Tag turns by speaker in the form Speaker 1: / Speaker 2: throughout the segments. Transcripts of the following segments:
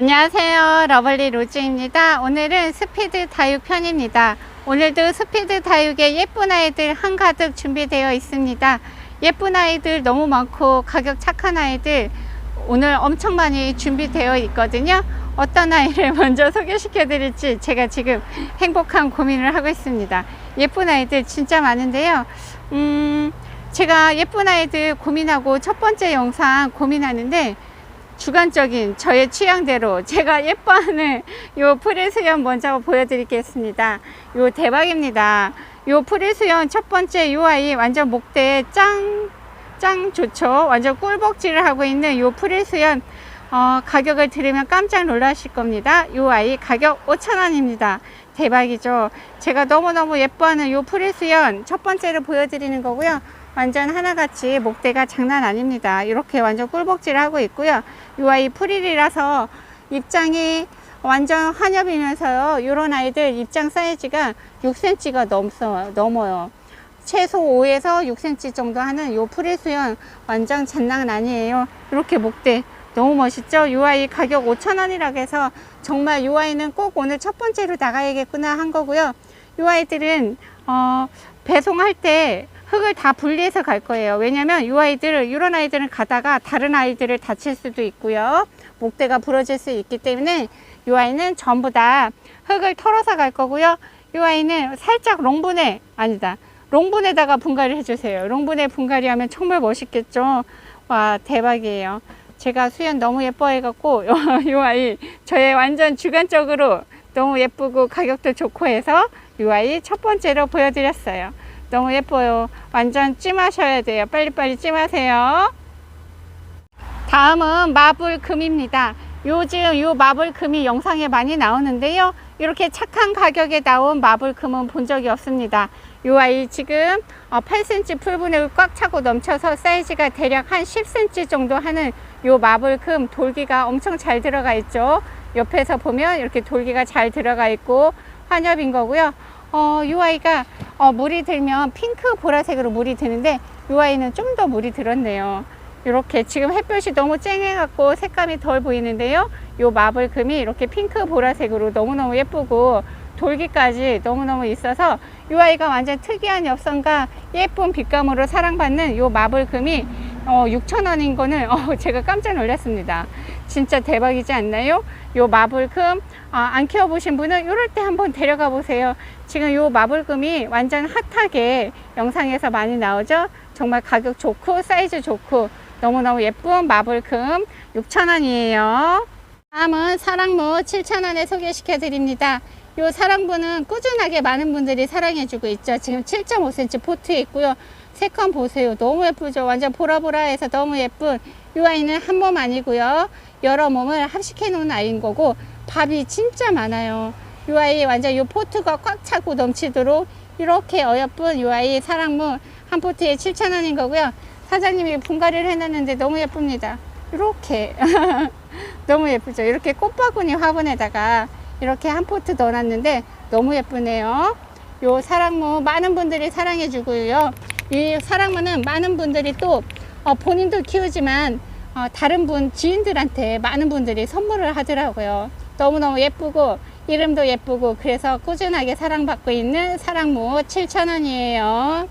Speaker 1: 안녕하세요. 러블리 로즈입니다. 오늘은 스피드 다육 편입니다. 오늘도 스피드 다육에 예쁜 아이들 한가득 준비되어 있습니다. 예쁜 아이들 너무 많고 가격 착한 아이들 오늘 엄청 많이 준비되어 있거든요. 어떤 아이를 먼저 소개시켜 드릴지 제가 지금 행복한 고민을 하고 있습니다. 예쁜 아이들 진짜 많은데요. 음, 제가 예쁜 아이들 고민하고 첫 번째 영상 고민하는데 주관적인 저의 취향대로 제가 예뻐하는 요 프리수연 먼저 보여드리겠습니다. 요 대박입니다. 요 프리수연 첫 번째 요 아이 완전 목대 짱, 짱 좋죠. 완전 꿀벅지를 하고 있는 요 프리수연 어, 가격을 들으면 깜짝 놀라실 겁니다. 요 아이 가격 5,000원입니다. 대박이죠. 제가 너무너무 예뻐하는 요 프리수연 첫 번째로 보여드리는 거고요. 완전 하나같이 목대가 장난 아닙니다. 이렇게 완전 꿀벅지를 하고 있고요. 이 아이 프릴이라서 입장이 완전 환엽이면서요. 이런 아이들 입장 사이즈가 6cm가 넘어요. 넘어요. 최소 5에서 6cm 정도 하는 요 프릴 수연 완전 장난 아니에요. 이렇게 목대 너무 멋있죠? 이 아이 가격 5,000원이라고 해서 정말 이 아이는 꼭 오늘 첫 번째로 나가야겠구나 한 거고요. 이 아이들은 어, 배송할 때 흙을 다 분리해서 갈 거예요. 왜냐면 이 아이들은 이런 아이들은 가다가 다른 아이들을 다칠 수도 있고요. 목대가 부러질 수 있기 때문에 이 아이는 전부 다 흙을 털어서 갈 거고요. 이 아이는 살짝 롱분해 아니다. 롱분에다가 분갈이 해주세요. 롱분에 분갈이 하면 정말 멋있겠죠. 와 대박이에요. 제가 수연 너무 예뻐해갖고 이 아이 저의 완전 주관적으로 너무 예쁘고 가격도 좋고 해서 이 아이 첫 번째로 보여드렸어요. 너무 예뻐요. 완전 찜하셔야 돼요. 빨리빨리 찜하세요. 다음은 마블금입니다. 요즘 요 마블금이 영상에 많이 나오는데요. 이렇게 착한 가격에 나온 마블금은 본 적이 없습니다. 요 아이 지금 8cm 풀분을 꽉 차고 넘쳐서 사이즈가 대략 한 10cm 정도 하는 요 마블금 돌기가 엄청 잘 들어가 있죠. 옆에서 보면 이렇게 돌기가 잘 들어가 있고 환엽인 거고요. 어, 이 아이가 어, 물이 들면 핑크 보라색으로 물이 드는데 이 아이는 좀 더 물이 들었네요. 이렇게 지금 햇볕이 너무 쨍해갖고 색감이 덜 보이는데요. 이 마블금이 이렇게 핑크 보라색으로 너무너무 예쁘고 돌기까지 너무너무 있어서 이 아이가 완전 특이한 엽선과 예쁜 빛감으로 사랑받는 이 마블금이 어, 6,000원인 거는 어, 제가 깜짝 놀랐습니다. 진짜 대박이지 않나요? 요 마블금 아, 안 키워보신 분은 이럴 때 한번 데려가 보세요. 지금 요 마블금이 완전 핫하게 영상에서 많이 나오죠? 정말 가격 좋고 사이즈 좋고 너무너무 예쁜 마블금 6,000원이에요. 다음은 사랑무 7,000원에 소개시켜 드립니다. 요 사랑무는 꾸준하게 많은 분들이 사랑해 주고 있죠. 지금 7.5cm 포트에 있고요. 색감 보세요. 너무 예쁘죠. 완전 보라보라해서 너무 예쁜 이 아이는 한 몸 아니고요. 여러 몸을 합식해 놓은 아이인 거고 밥이 진짜 많아요. 이 아이 완전 이 포트가 꽉 차고 넘치도록 이렇게 어여쁜 이 아이 사랑무 한 포트에 7,000원인 거고요. 사장님이 분갈이를 해놨는데 너무 예쁩니다. 이렇게 너무 예쁘죠. 이렇게 꽃바구니 화분에다가 이렇게 한 포트 넣어놨는데 너무 예쁘네요. 요 사랑무 많은 분들이 사랑해 주고요. 이 사랑무는 많은 분들이 또 어, 본인도 키우지만 어, 다른 분 지인들한테 많은 분들이 선물을 하더라고요. 너무너무 예쁘고 이름도 예쁘고 그래서 꾸준하게 사랑받고 있는 사랑무 7,000원이에요.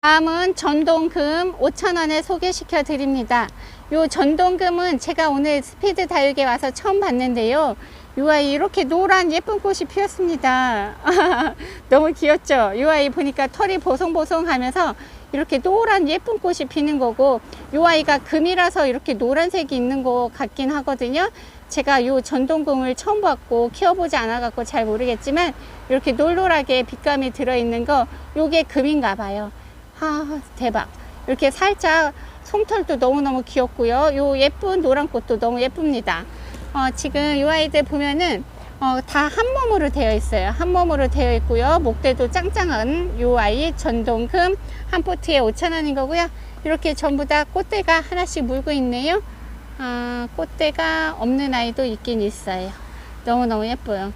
Speaker 1: 다음은 전동금 5,000원에 소개시켜 드립니다. 요 전동금은 제가 오늘 스피드 다육에 와서 처음 봤는데요. 요 아이 이렇게 노란 예쁜 꽃이 피었습니다. 너무 귀엽죠? 요 아이 보니까 털이 보송보송하면서 이렇게 노란 예쁜 꽃이 피는 거고 요 아이가 금이라서 이렇게 노란색이 있는 것 같긴 하거든요. 제가 요 전동금을 처음 봤고 키워보지 않아 갖고 잘 모르겠지만 이렇게 놀놀하게 빛감이 들어있는 거 요게 금인가 봐요. 아 대박. 이렇게 살짝 솜털도 너무너무 귀엽고요. 요 예쁜 노란 꽃도 너무 예쁩니다. 어, 지금 이 아이들 보면은 어, 다 한 몸으로 되어 있어요. 한 몸으로 되어 있고요. 목대도 짱짱한 이 아이 전동금 한 포트에 5,000원인 거고요. 이렇게 전부 다 꽃대가 하나씩 물고 있네요. 아, 꽃대가 없는 아이도 있긴 있어요. 너무너무 예뻐요.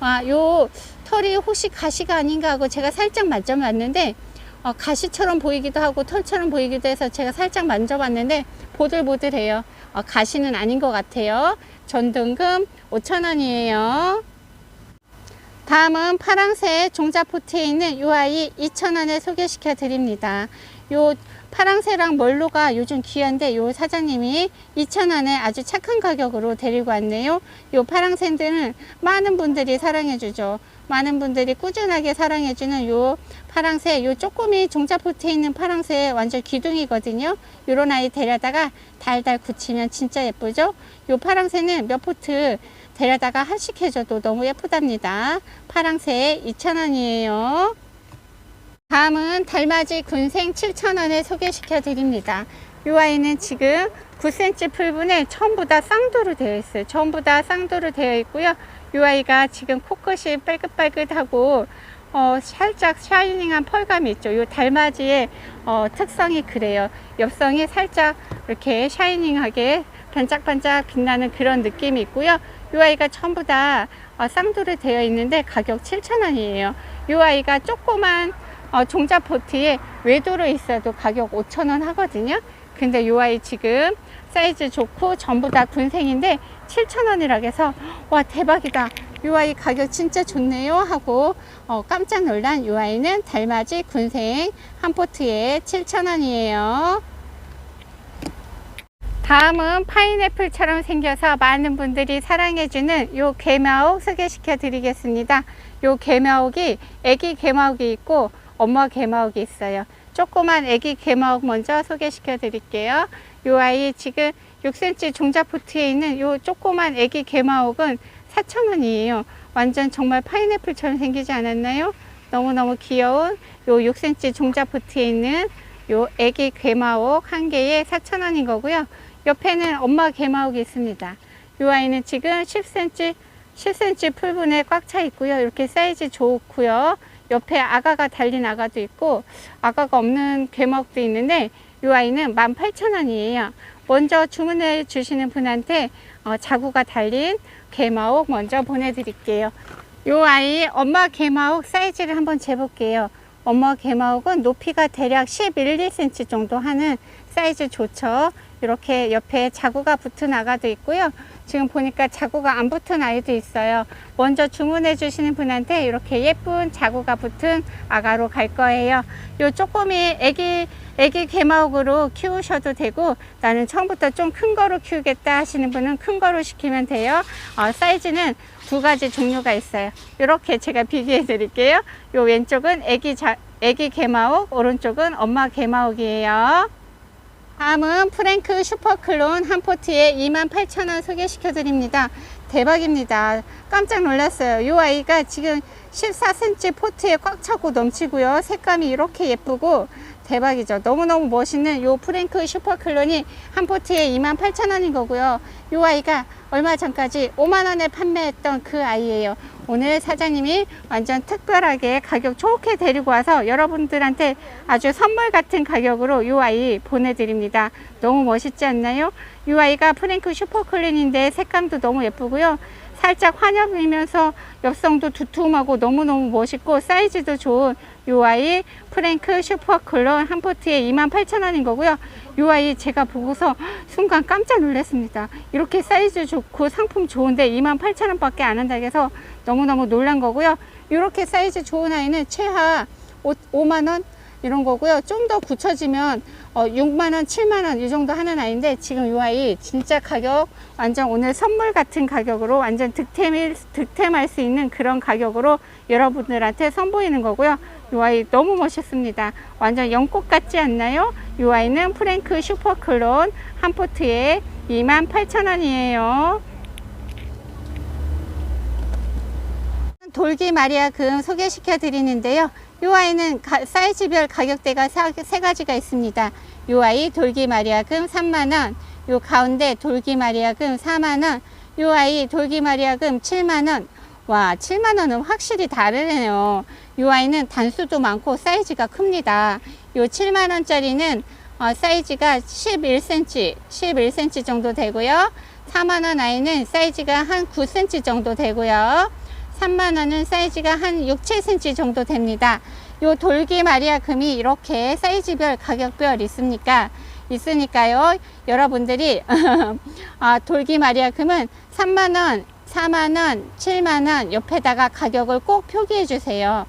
Speaker 1: 아, 요 털이 혹시 가시가 아닌가 하고 제가 살짝 만져봤는데 어, 가시처럼 보이기도 하고 털처럼 보이기도 해서 제가 살짝 만져봤는데 보들보들해요. 어, 가시는 아닌 것 같아요. 전등금 5,000원이에요. 다음은 파랑새 종자포트에 있는 이 아이 2,000원에 소개시켜 드립니다. 요 파랑새랑 멀로가 요즘 귀한데 요 사장님이 2,000원에 아주 착한 가격으로 데리고 왔네요. 요 파랑새들은 많은 분들이 사랑해 주죠. 많은 분들이 꾸준하게 사랑해 주는 요 파랑새, 요 쪼꼬미 종자포트에 있는 파랑새 완전 기둥이거든요. 요런 아이 데려다가 달달 굳히면 진짜 예쁘죠? 요 파랑새는 몇 포트 데려다가 한식 해줘도 너무 예쁘답니다. 파랑새 2,000원이에요. 다음은 달맞이 군생 7,000원에 소개시켜 드립니다. 이 아이는 지금 9cm 풀분에 전부 다 쌍도로 되어 있어요. 전부 다 쌍도로 되어 있고요. 이 아이가 지금 코끝이 빨긋빨긋하고 어, 살짝 샤이닝한 펄감이 있죠. 이 달맞이의 어, 특성이 그래요. 옆성이 살짝 이렇게 샤이닝하게 반짝반짝 빛나는 그런 느낌이 있고요. 이 아이가 전부 다 어, 쌍도로 되어 있는데 가격 7,000원이에요. 이 아이가 조그만 어, 종자 포트에 외도로 있어도 가격 5,000원 하거든요. 근데 이 아이 지금 사이즈 좋고 전부 다 군생인데 7,000원이라 해서 와 대박이다. 이 아이 가격 진짜 좋네요 하고 어, 깜짝 놀란 이 아이는 달맞이 군생 한 포트에 7,000원이에요. 다음은 파인애플처럼 생겨서 많은 분들이 사랑해주는 요 개마옥 소개시켜 드리겠습니다. 요 개마옥이 애기 개마옥이 있고 엄마 개마옥이 있어요. 조그만 애기 개마옥 먼저 소개시켜 드릴게요. 요 아이 지금 6cm 종자포트에 있는 요 조그만 애기 개마옥은 4,000원이에요. 완전 정말 파인애플처럼 생기지 않았나요? 너무너무 귀여운 요 6cm 종자포트에 있는 요 애기 개마옥 한 개에 4,000원인 거고요. 옆에는 엄마 개마옥이 있습니다. 이 아이는 지금 10cm, 10cm 풀분에 꽉 차 있고요. 이렇게 사이즈 좋고요. 옆에 아가가 달린 아가도 있고 아가가 없는 개마옥도 있는데 이 아이는 18,000원이에요. 먼저 주문해 주시는 분한테 어, 자구가 달린 개마옥 먼저 보내드릴게요. 이 아이 엄마 개마옥 사이즈를 한번 재볼게요. 엄마 개마옥은 높이가 대략 11, 2cm 정도 하는 사이즈 좋죠. 이렇게 옆에 자구가 붙은 아가도 있고요. 지금 보니까 자구가 안 붙은 아이도 있어요. 먼저 주문해 주시는 분한테 이렇게 예쁜 자구가 붙은 아가로 갈 거예요. 요 쪼꼬미 애기 애기 개마옥으로 키우셔도 되고 나는 처음부터 좀 큰 거로 키우겠다 하시는 분은 큰 거로 시키면 돼요. 어, 사이즈는 두 가지 종류가 있어요. 이렇게 제가 비교해 드릴게요. 요 왼쪽은 애기 자, 애기 개마옥, 오른쪽은 엄마 개마옥이에요. 다음은 프랭크 슈퍼클론 한 포트에 28,000원 소개시켜 드립니다. 대박입니다. 깜짝 놀랐어요. 이 아이가 지금 14cm 포트에 꽉 차고 넘치고요. 색감이 이렇게 예쁘고 대박이죠. 너무너무 멋있는 요 프랭크 슈퍼클론이 한 포트에 28,000원인 거고요. 이 아이가 얼마 전까지 5만원에 판매했던 그 아이예요. 오늘 사장님이 완전 특별하게 가격 좋게 데리고 와서 여러분들한테 아주 선물 같은 가격으로 이 아이 보내드립니다. 너무 멋있지 않나요? 이 아이가 프랭크 슈퍼클린인데 색감도 너무 예쁘고요. 살짝 환엽이면서 엽성도 두툼하고 너무너무 멋있고 사이즈도 좋은 이 아이 프랭크 슈퍼클론 한 포트에 28,000원인 거고요. 이 아이 제가 보고서 순간 깜짝 놀랐습니다. 이렇게 사이즈 좋고 상품 좋은데 28,000원 밖에 안 한다고 해서 너무너무 놀란 거고요. 이렇게 사이즈 좋은 아이는 최하 5, 만원 이런 거고요. 좀 더 굳혀지면 어, 6만원, 7만원 이 정도 하는 아이인데 지금 이 아이 진짜 가격 완전 오늘 선물 같은 가격으로 완전 득템일, 득템할 수 있는 그런 가격으로 여러분들한테 선보이는 거고요. 이 아이 너무 멋있습니다. 완전 연꽃 같지 않나요? 이 아이는 프랭크 슈퍼클론 한 포트에 28,000원이에요. 돌기 마리아 금 소개시켜 드리는데요. 이 아이는 가- 사이즈별 가격대가 사- 세 가지가 있습니다. 이 아이 돌기 마리아 금 3만원, 요 가운데 돌기 마리아 금 4만원, 이 아이 돌기 마리아 금 7만원. 와, 7만원은 확실히 다르네요. 이 아이는 단수도 많고 사이즈가 큽니다. 요 7만원짜리는 어, 사이즈가 11cm, 11cm 정도 되고요. 4만원 아이는 사이즈가 한 9cm 정도 되고요. 3만원은 사이즈가 한 6, 7cm 정도 됩니다. 요 돌기 마리아 금이 이렇게 사이즈별 가격별 있습니까? 있으니까요. 여러분들이 아, 돌기 마리아 금은 3만 원, 4만 원, 7만 원 옆에다가 가격을 꼭 표기해 주세요.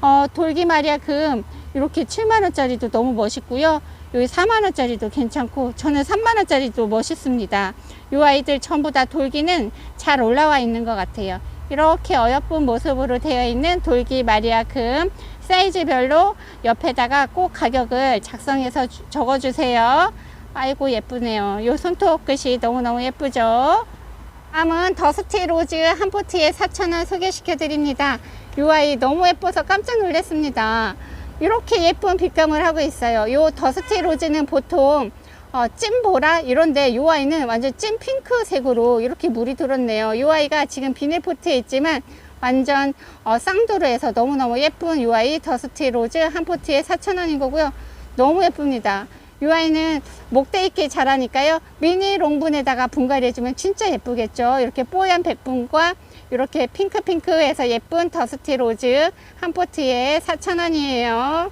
Speaker 1: 어, 돌기 마리아 금 이렇게 7만 원짜리도 너무 멋있고요. 여기 4만 원짜리도 괜찮고 저는 3만 원짜리도 멋있습니다. 이 아이들 전부 다 돌기는 잘 올라와 있는 것 같아요. 이렇게 어여쁜 모습으로 되어 있는 돌기 마리아 금 사이즈별로 옆에다가 꼭 가격을 작성해서 주- 적어주세요. 아이고 예쁘네요. 요 손톱 끝이 너무너무 예쁘죠. 다음은 더스티 로즈 한 포트에 4,000원 소개시켜 드립니다. 이 아이 너무 예뻐서 깜짝 놀랐습니다. 이렇게 예쁜 빛감을 하고 있어요. 요 더스티 로즈는 보통 어, 찐보라 이런데 이 아이는 완전 찐 핑크색으로 이렇게 물이 들었네요. 이 아이가 지금 비닐포트에 있지만 완전 어, 쌍도로에서 너무너무 예쁜 이 아이 더스티 로즈 한 포트에 4,000원인 거고요. 너무 예쁩니다. 이 아이는 목대 있게 자라니까요. 미니 롱분에다가 분갈이 해주면 진짜 예쁘겠죠. 이렇게 뽀얀 백분과 이렇게 핑크핑크해서 예쁜 더스티 로즈 한 포트에 4,000원이에요.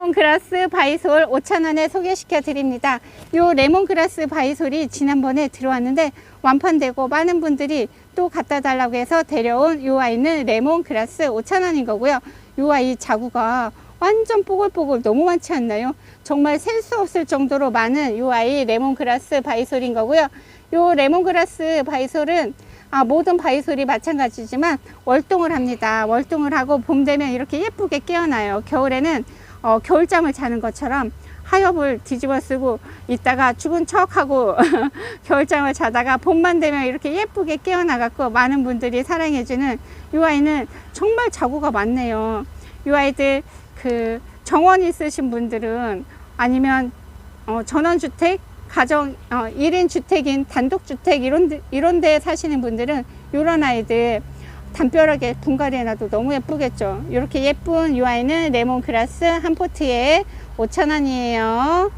Speaker 1: 레몬그라스 바이솔 5,000원에 소개시켜 드립니다. 요 레몬그라스 바이솔이 지난번에 들어왔는데 완판되고 많은 분들이 또 갖다 달라고 해서 데려온 요 아이는 레몬그라스 5,000원인 거고요. 요 아이 자구가 완전 뽀글뽀글 너무 많지 않나요? 정말 셀 수 없을 정도로 많은 요 아이 레몬그라스 바이솔인 거고요. 요 레몬그라스 바이솔은 아, 모든 바이솔이 마찬가지지만 월동을 합니다. 월동을 하고 봄 되면 이렇게 예쁘게 깨어나요. 겨울에는 어, 겨울잠을 자는 것처럼 하엽을 뒤집어 쓰고 있다가 죽은 척하고 겨울잠을 자다가 봄만 되면 이렇게 예쁘게 깨어나갖고 많은 분들이 사랑해주는 이 아이는 정말 자구가 많네요. 이 아이들 그 정원 있으신 분들은 아니면 어, 전원주택 가정 어, 1인 주택인 단독주택 이런 데, 이런 데 사시는 분들은 이런 아이들 담벼락에 분갈이 해 놔도 너무 예쁘겠죠. 이렇게 예쁜 이 아이는 레몬그라스 한 포트에 5,000원이에요.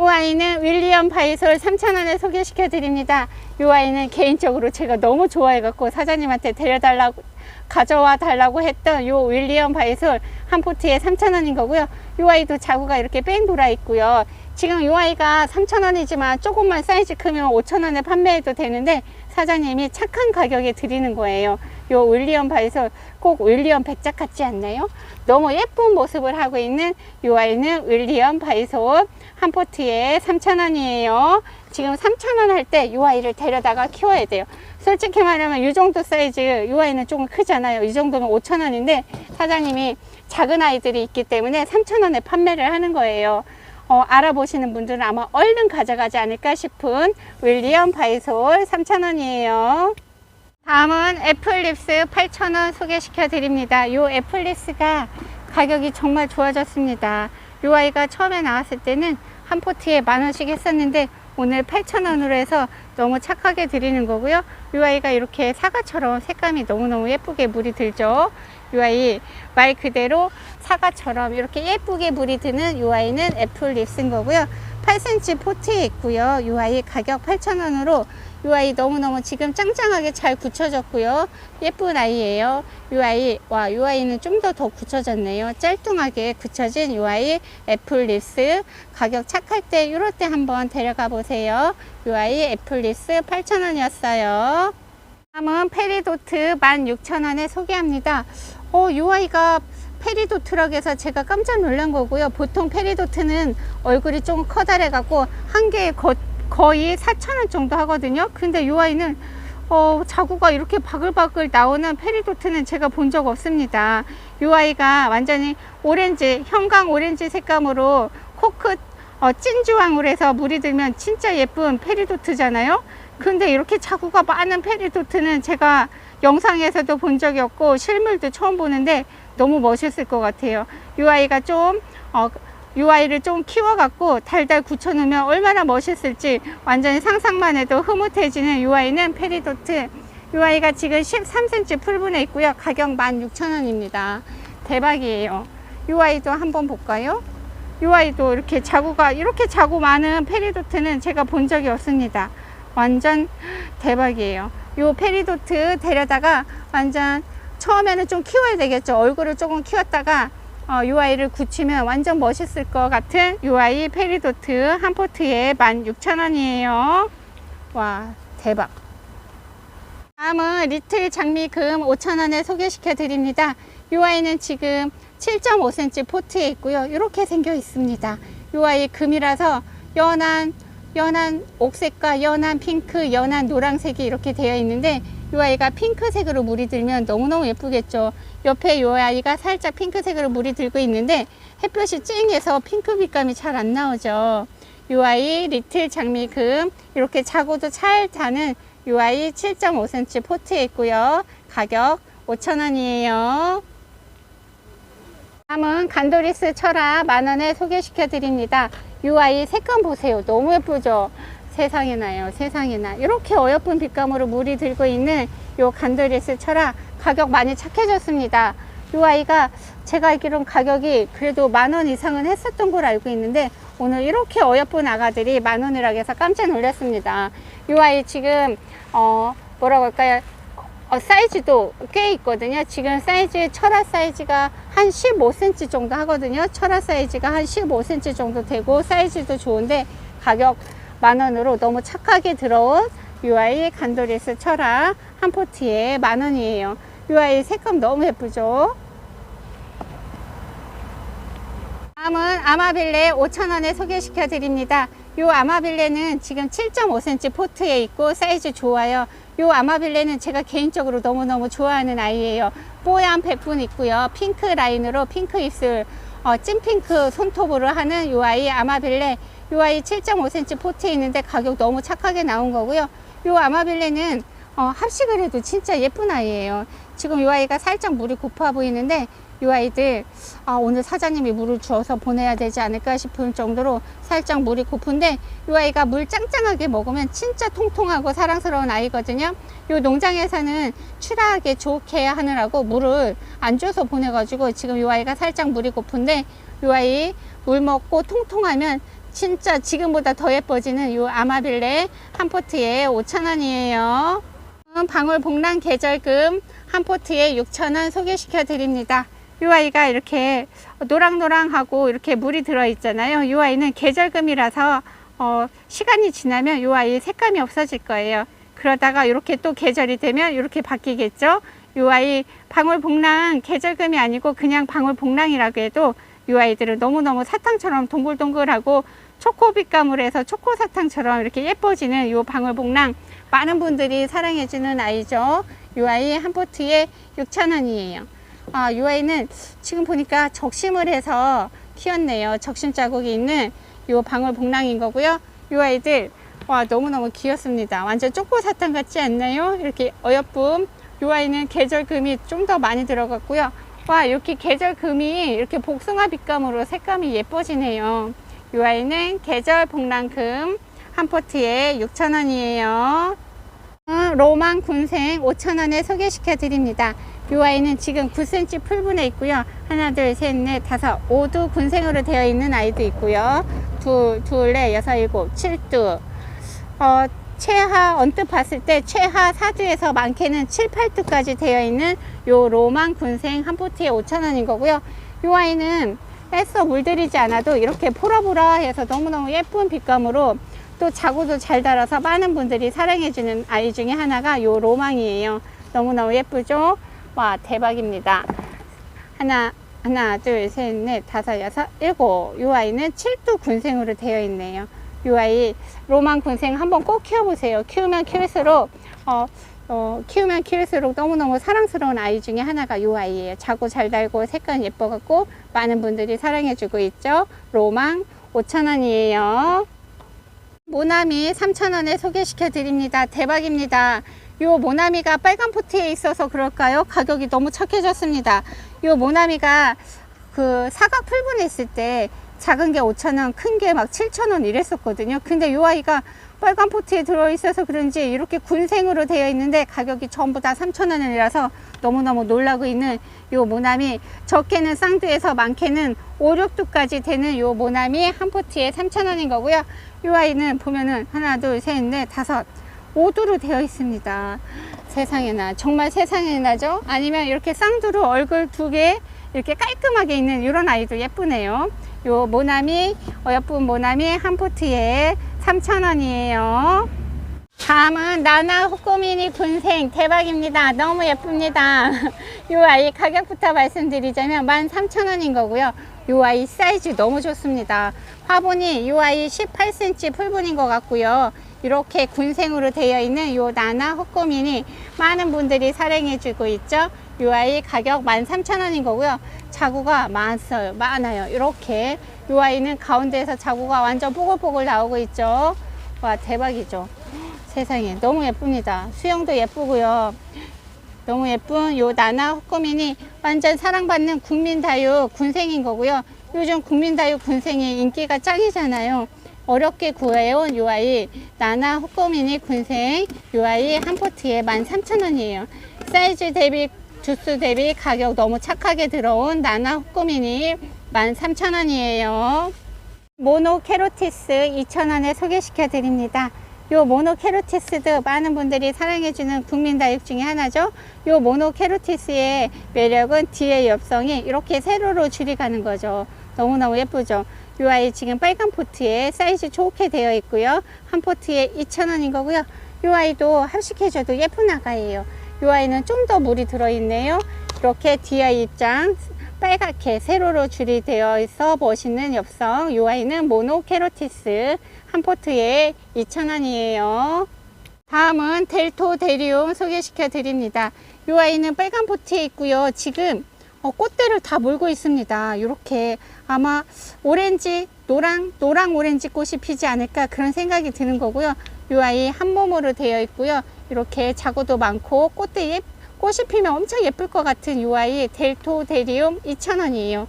Speaker 1: 이 아이는 윌리엄 바이솔 3,000원에 소개시켜 드립니다. 이 아이는 개인적으로 제가 너무 좋아해갖고 사장님한테 데려달라고 가져와 달라고 했던 이 윌리엄 바이솔 한 포트에 3,000원인 거고요. 이 아이도 자구가 이렇게 뺑 돌아 있고요. 지금 이 아이가 3,000원이지만 조금만 사이즈 크면 5,000원에 판매해도 되는데 사장님이 착한 가격에 드리는 거예요. 요 윌리엄 바이솔 꼭 윌리엄 백작 같지 않나요? 너무 예쁜 모습을 하고 있는 요 아이는 윌리엄 바이솔 한 포트에 3,000원이에요. 지금 3,000원 할때요 아이를 데려다가 키워야 돼요. 솔직히 말하면 이 정도 사이즈 요 아이는 조금 크잖아요. 이 정도면 5,000원인데 사장님이 작은 아이들이 있기 때문에 3,000원에 판매를 하는 거예요. 어, 알아보시는 분들은 아마 얼른 가져가지 않을까 싶은 윌리엄 바이솔 3,000원이에요. 다음은 애플립스 8,000원 소개시켜 드립니다. 이 애플립스가 가격이 정말 좋아졌습니다. 이 아이가 처음에 나왔을 때는 한 포트에 만 원씩 했었는데 오늘 8,000원으로 해서 너무 착하게 드리는 거고요. 이 아이가 이렇게 사과처럼 색감이 너무너무 예쁘게 물이 들죠. 이 아이 말 그대로 사과처럼 이렇게 예쁘게 물이 드는 이 아이는 애플 립스인 거고요. 8cm 포트에 있고요. 이 아이 가격 8,000원으로 이 아이 너무너무 지금 짱짱하게 잘 굳혀졌고요. 예쁜 아이예요. 이 아이, 와, 이 아이는 좀더더 굳혀졌네요. 짤뚱하게 굳혀진 이 아이 애플 립스 가격 착할 때 이럴 때 한번 데려가 보세요. 이 아이 애플 립스 8,000원이었어요. 다음은 페리도트 16,000원에 소개합니다. 어, 이 아이가 페리도트락에서 제가 깜짝 놀란 거고요. 보통 페리도트는 얼굴이 좀 커다래 갖고 한 개에 거, 거의 4,000원 정도 하거든요. 근데 이 아이는 어, 자구가 이렇게 바글바글 나오는 페리도트는 제가 본 적 없습니다. 이 아이가 완전히 오렌지, 형광 오렌지 색감으로 코크 어, 찐주황으로 해서 물이 들면 진짜 예쁜 페리도트잖아요. 근데 이렇게 자구가 많은 페리도트는 제가 영상에서도 본 적이 없고 실물도 처음 보는데 너무 멋있을 것 같아요. 이 아이가 좀, 어, 이 아이를 좀 키워갖고 달달 굳혀놓으면 얼마나 멋있을지 완전히 상상만 해도 흐뭇해지는 이 아이는 페리도트. 이 아이가 지금 13cm 풀분에 있고요. 가격 16,000원입니다. 대박이에요. 이 아이도 한번 볼까요? 이 아이도 이렇게 자구가, 이렇게 자구 많은 페리도트는 제가 본 적이 없습니다. 완전 대박이에요. 요 페리도트 데려다가 완전 처음에는 좀 키워야 되겠죠. 얼굴을 조금 키웠다가 어, UI를 굳히면 완전 멋있을 것 같은 UI 페리도트 한 포트에 16,000원이에요. 와, 대박. 다음은 리틀 장미금 5,000원에 소개시켜 드립니다. UI는 지금 7.5cm 포트에 있고요. 이렇게 생겨 있습니다. UI 금이라서 연한 연한 옥색과 연한 핑크, 연한 노란색이 이렇게 되어 있는데 이 아이가 핑크색으로 물이 들면 너무너무 예쁘겠죠. 옆에 이 아이가 살짝 핑크색으로 물이 들고 있는데 햇볕이 쨍해서 핑크 빛감이 잘 안 나오죠. 이 아이 리틀 장미금 이렇게 자고도 잘 타는 이 아이 7.5cm 포트에 있고요. 가격 5,000원이에요. 다음은 간도리스 철화 만원에 소개시켜 드립니다. 이 아이 색감 보세요. 너무 예쁘죠? 세상에나요. 세상에나. 이렇게 어여쁜 빛감으로 물이 들고 있는 이 간도리스 철화 가격 많이 착해졌습니다. 이 아이가 제가 알기로는 가격이 그래도 만 원 이상은 했었던 걸 알고 있는데 오늘 이렇게 어여쁜 아가들이 만 원이라고 해서 깜짝 놀랐습니다. 이 아이 지금 어 뭐라고 할까요? 어, 사이즈도 꽤 있거든요. 지금 사이즈, 철화 사이즈가 한 15cm 정도 하거든요. 철화 사이즈가 한 15cm 정도 되고 사이즈도 좋은데 가격 만 원으로 너무 착하게 들어온 UI 간도리스 철화 한 포트에 만 원이에요. UI 색감 너무 예쁘죠? 다음은 아마빌레 5,000원에 소개시켜 드립니다. 이 아마빌레는 지금 7.5cm 포트에 있고 사이즈 좋아요. 이 아마빌레는 제가 개인적으로 너무너무 좋아하는 아이예요. 뽀얀 배뿐 있고요. 핑크 라인으로 핑크 입술, 어, 찐핑크 손톱으로 하는 이 아이 아마빌레. 이 아이 7.5cm 포트에 있는데 가격 너무 착하게 나온 거고요. 이 아마빌레는 어, 합식을 해도 진짜 예쁜 아이예요. 지금 이 아이가 살짝 물이 고파 보이는데 이 아이들 아, 오늘 사장님이 물을 주어서 보내야 되지 않을까 싶을 정도로 살짝 물이 고픈데 이 아이가 물 짱짱하게 먹으면 진짜 통통하고 사랑스러운 아이거든요. 이 농장에서는 출하하게 좋게 하느라고 물을 안 줘서 보내 가지고 지금 이 아이가 살짝 물이 고픈데 이 아이 물 먹고 통통하면 진짜 지금보다 더 예뻐지는 이 아마빌레 한 포트에 5,000원이에요. 방울 복랑 계절금 한 포트에 6,000원 소개시켜 드립니다. 이 아이가 이렇게 노랑노랑하고 이렇게 물이 들어 있잖아요. 이 아이는 계절금이라서 어, 시간이 지나면 이 아이 색감이 없어질 거예요. 그러다가 이렇게 또 계절이 되면 이렇게 바뀌겠죠. 이 아이 방울복랑 계절금이 아니고 그냥 방울복랑이라고 해도 이 아이들은 너무너무 사탕처럼 동글동글하고 초코빛감으로 해서 초코사탕처럼 이렇게 예뻐지는 이 방울복랑 많은 분들이 사랑해주는 아이죠. 이 아이 한 포트에 6,000원이에요. 아, 이 아이는 지금 보니까 적심을 해서 키웠네요. 적심 자국이 있는 이 방울 복랑인 거고요. 이 아이들 와 너무너무 귀엽습니다. 완전 초코사탕 같지 않나요? 이렇게 어여쁨. 이 아이는 계절금이 좀 더 많이 들어갔고요. 와 이렇게 계절금이 이렇게 복숭아 빛감으로 색감이 예뻐지네요. 이 아이는 계절 복랑금 한 포트에 6,000원이에요. 로망 군생 5,000원에 소개시켜 드립니다. 이 아이는 지금 9cm 풀분에 있고요. 하나, 둘, 셋, 넷, 다섯, 5두 군생으로 되어 있는 아이도 있고요. 둘, 둘, 넷, 여섯, 일곱, 7두. 어, 최하 언뜻 봤을 때 최하 4두에서 많게는 7, 8두까지 되어 있는 요 로망 군생 한 포트에 5,000원인 거고요. 이 아이는 애써 물들이지 않아도 이렇게 포라포라해서 너무너무 예쁜 빛감으로 또 자구도 잘 달아서 많은 분들이 사랑해주는 아이 중에 하나가 요 로망이에요. 너무너무 예쁘죠? 와, 대박입니다. 하나, 하나, 둘, 셋, 넷, 다섯, 여섯, 일곱. 요 아이는 7두 군생으로 되어 있네요. 요 아이 로망 군생 한번 꼭 키워보세요. 키우면 키울수록, 어, 어, 키우면 키울수록 너무너무 사랑스러운 아이 중에 하나가 요 아이예요. 자고 잘 달고 색깔 예뻐갖고 많은 분들이 사랑해주고 있죠. 로망 5,000원이에요. 모나미 3,000원에 소개시켜 드립니다. 대박입니다. 요 모나미가 빨간 포트에 있어서 그럴까요? 가격이 너무 착해졌습니다. 요 모나미가 그 사각 풀분에 있을 때 작은 게 5,000원, 큰 게 막 7,000원 이랬었거든요. 근데 요 아이가 빨간 포트에 들어있어서 그런지 이렇게 군생으로 되어 있는데 가격이 전부 다 3,000원이라서 너무너무 놀라고 있는 요 모나미 적게는 쌍두에서 많게는 5, 6두까지 되는 요 모나미 한 포트에 3,000원인 거고요. 요 아이는 보면은 하나, 둘, 셋, 넷, 다섯, 오두로 되어 있습니다. 세상에나 정말 세상에나죠? 아니면 이렇게 쌍두로 얼굴 두 개 이렇게 깔끔하게 있는 이런 아이도 예쁘네요. 요 모나미 어여쁜 모나미 한 포트에 3,000원이에요. 다음은 나나 호꼬미니 군생 대박입니다. 너무 예쁩니다. 이 아이 가격부터 말씀드리자면 13,000원인 거고요. 이 아이 사이즈 너무 좋습니다. 화분이 이 아이 18cm 풀분인 것 같고요. 이렇게 군생으로 되어 있는 이 나나 호꼬미니 많은 분들이 사랑해 주고 있죠. 이 아이 가격 13,000원인 거고요. 자구가 많아요. 많아요. 이렇게 이 아이는 가운데에서 자구가 완전 뽀글뽀글 나오고 있죠. 와 대박이죠. 세상에 너무 예쁩니다. 수영도 예쁘고요. 너무 예쁜 요 나나 호꼬민이 완전 사랑받는 국민다육 군생인 거고요. 요즘 국민다육 군생이 인기가 짱이잖아요. 어렵게 구해온 요 아이 나나 호꼬민이 군생 요 아이 한 포트에 13,000원이에요. 사이즈 대비 주스 대비 가격 너무 착하게 들어온 나나 호꼬민이 13,000원이에요. 모노 캐로티스 2,000원에 소개시켜 드립니다. 요 모노 캐로티스도 많은 분들이 사랑해주는 국민 다육 중에 하나죠. 요 모노 캐로티스의 매력은 뒤에 엽성이 이렇게 세로로 줄이 가는 거죠. 너무너무 예쁘죠. 요 아이 지금 빨간 포트에 사이즈 좋게 되어 있고요. 한 포트에 2,000원인 거고요. 요 아이도 합식해줘도 예쁜 아가예요. 요 아이는 좀 더 물이 들어있네요. 이렇게 뒤에 입장 빨갛게 세로로 줄이 되어 있어 멋있는 엽성. 요 아이는 모노 캐로티스 한 포트에 2,000원이에요. 다음은 델토 데리움 소개시켜 드립니다. 요 아이는 빨간 포트에 있고요. 지금 어, 꽃대를 다 물고 있습니다. 이렇게 아마 오렌지, 노랑, 노랑 오렌지 꽃이 피지 않을까 그런 생각이 드는 거고요. 요 아이 한 몸으로 되어 있고요. 이렇게 자구도 많고 꽃대 예, 꽃이 피면 엄청 예쁠 것 같은 요 아이 델토 데리움 2,000원이에요.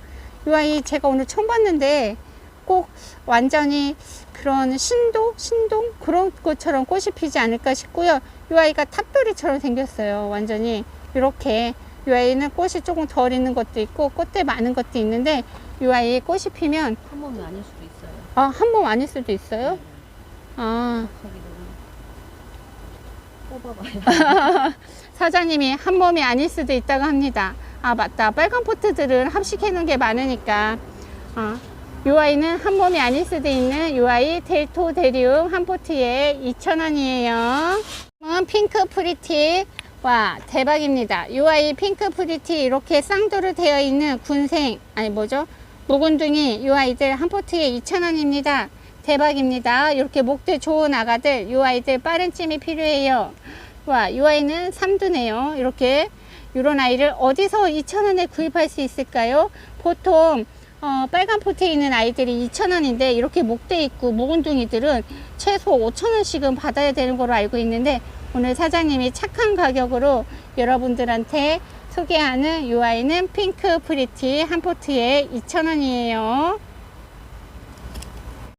Speaker 1: 요 아이 제가 오늘 처음 봤는데 꼭 완전히 그런 신도, 신동 그런 것처럼 꽃이 피지 않을까 싶고요. 이 아이가 탑돌이처럼 생겼어요. 완전히 이렇게 이 아이는 꽃이 조금 덜 있는 것도 있고 꽃대 많은 것도 있는데 이 아이 꽃이 피면
Speaker 2: 한 몸이 아닐 수도 있어요.
Speaker 1: 아, 한 몸 아닐 수도 있어요. 아,
Speaker 2: 저기 뽑아봐요.
Speaker 1: 사장님이 한 몸이 아닐 수도 있다고 합니다. 아, 맞다. 빨간 포트들은 합식해 놓은 게 많으니까. 아, 요 아이는 한 몸이 아닐 수도 있는 요 아이 델토 데리움 한 포트에 2,000원이에요. 은 핑크 프리티. 와, 대박입니다. 요 아이 핑크 프리티 이렇게 쌍도로 되어 있는 군생, 아니 뭐죠? 묵은둥이 요 아이들 한 포트에 2,000원입니다. 대박입니다. 이렇게 목대 좋은 아가들, 요 아이들 빠른 찜이 필요해요. 와, 요 아이는 삼두네요. 이렇게 이런 아이를 어디서 2,000원에 구입할 수 있을까요? 보통 어, 빨간 포트에 있는 아이들이 2,000원인데 이렇게 목대 있고 묵은둥이들은 최소 5,000원씩은 받아야 되는 걸로 알고 있는데 오늘 사장님이 착한 가격으로 여러분들한테 소개하는 이 아이는 핑크 프리티 한 포트에 2,000원이에요.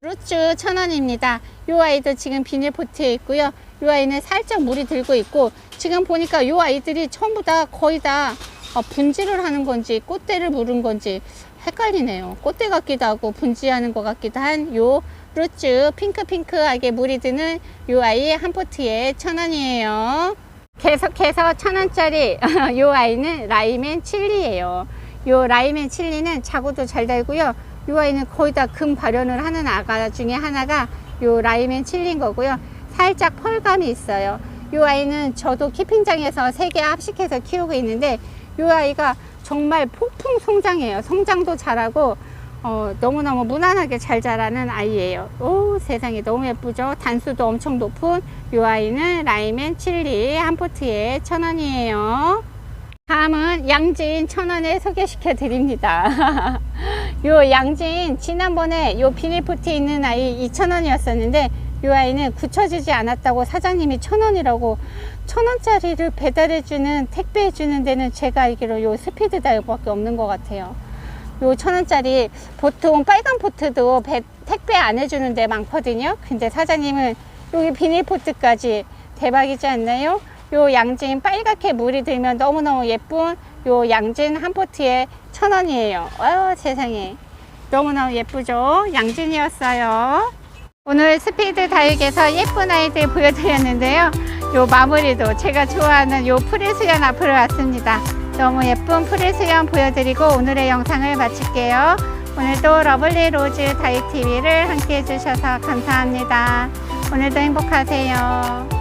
Speaker 1: 루츠 1,000원입니다. 이 아이도 지금 비닐 포트에 있고요. 이 아이는 살짝 물이 들고 있고 지금 보니까 이 아이들이 전부 다 거의 다 어, 분질을 하는 건지 꽃대를 물은 건지 헷갈리네요. 꽃대 같기도 하고 분지하는 것 같기도 한요 루츠 핑크핑크하게 물이 드는 요 아이 한 포트에 천 원이에요. 계속해서 천 원짜리 요 아이는 라이맨 칠리예요. 요 라이맨 칠리는 자구도 잘 달고요. 요 아이는 거의 다 금 발현을 하는 아가 중에 하나가 요 라이맨 칠리인 거고요. 살짝 펄감이 있어요. 요 아이는 저도 키핑장에서 세 개 합식해서 키우고 있는데 요 아이가 정말 폭풍 성장해요. 성장도 잘하고 어, 너무너무 무난하게 잘 자라는 아이예요. 오 세상에 너무 예쁘죠. 단수도 엄청 높은 요 아이는 라이맨 칠리 한 포트에 천 원이에요. 다음은 양진 천 원에 소개시켜 드립니다. 요 양진 지난번에 요 비닐포트에 있는 아이 2천 원이었었는데 요 아이는 굳혀지지 않았다고 사장님이 천 원이라고 천 원짜리를 배달해주는 택배해주는 데는 제가 알기로 요 스피드 다이어밖에 없는 것 같아요. 요 천 원짜리 보통 빨간 포트도 배- 택배 안 해주는 데 많거든요. 근데 사장님은 여기 비닐포트까지 대박이지 않나요? 요 양진 빨갛게 물이 들면 너무너무 예쁜 요 양진 한 포트에 천 원이에요. 아유 세상에 너무너무 예쁘죠? 양진이었어요. 오늘 스피드 다육에서 예쁜 아이들 보여드렸는데요. 요 마무리도 제가 좋아하는 요 프리수연 앞으로 왔습니다. 너무 예쁜 프리수연 보여드리고 오늘의 영상을 마칠게요. 오늘도 러블리 로즈 다육TV를 함께 해주셔서 감사합니다. 오늘도 행복하세요.